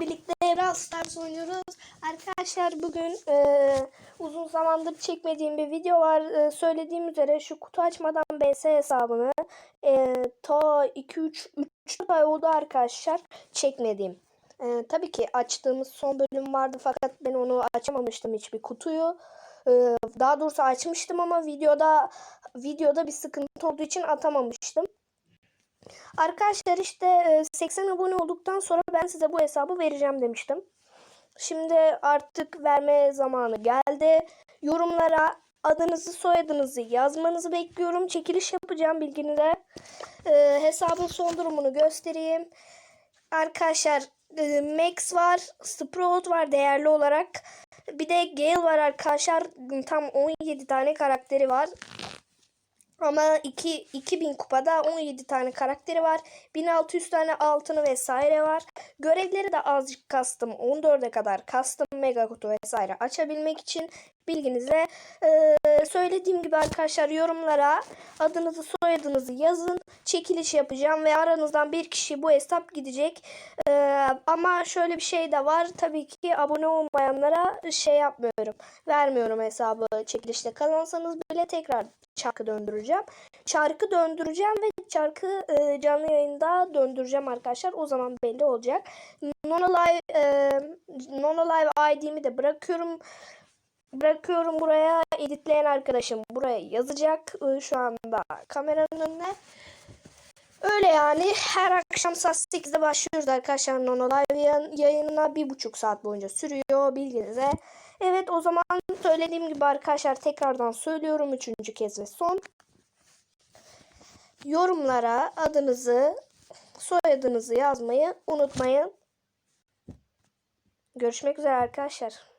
Birlikte Brawl Stars oynuyoruz. Arkadaşlar bugün e, uzun zamandır çekmediğim bir video var. E, söylediğim üzere şu kutu açmadan BS hesabını e, ta 2-3 3 ay oldu arkadaşlar çekmediğim. E, tabii ki açtığımız son bölüm vardı fakat ben onu açamamıştım hiçbir kutuyu. E, daha doğrusu açmıştım ama videoda videoda bir sıkıntı olduğu için atamamıştım. Arkadaşlar işte e, 80 abone olduktan sonra ben size bu hesabı vereceğim demiştim. Şimdi artık verme zamanı geldi. Yorumlara adınızı soyadınızı yazmanızı bekliyorum. Çekiliş yapacağım bilginize. E, hesabın son durumunu göstereyim. Arkadaşlar e, Max var, Sprout var değerli olarak. Bir de Gale var arkadaşlar. Tam 17 tane karakteri var. Ama 2 2000 kupada 17 tane karakteri var. 1600 tane altını vesaire var. Görevleri de azıcık kastım. 14'e kadar kastım mega kutu vesaire açabilmek için bilginize ee, söylediğim gibi arkadaşlar yorumlara adınızı soyadınızı yazın. Çekiliş yapacağım ve aranızdan bir kişi bu hesap gidecek. Ee, ama şöyle bir şey de var. Tabii ki abone olmayanlara şey yapmıyorum. Vermiyorum hesabı çekilişte kazansanız bile tekrar çarkı döndüreceğim. Çarkı döndüreceğim ve çarkı e, canlı yayında döndüreceğim arkadaşlar. O zaman belli olacak. Nono Live, e, Nono Live ID'mi de bırakıyorum. Bırakıyorum buraya. Editleyen arkadaşım buraya yazacak. E, şu anda kameranın önüne. Öyle yani her akşam saat 8'de başlıyoruz arkadaşlar Nono Live yayınına bir buçuk saat boyunca sürüyor bilginize. Evet o zaman söylediğim gibi arkadaşlar tekrardan söylüyorum üçüncü kez ve son. Yorumlara adınızı soyadınızı yazmayı unutmayın. Görüşmek üzere arkadaşlar.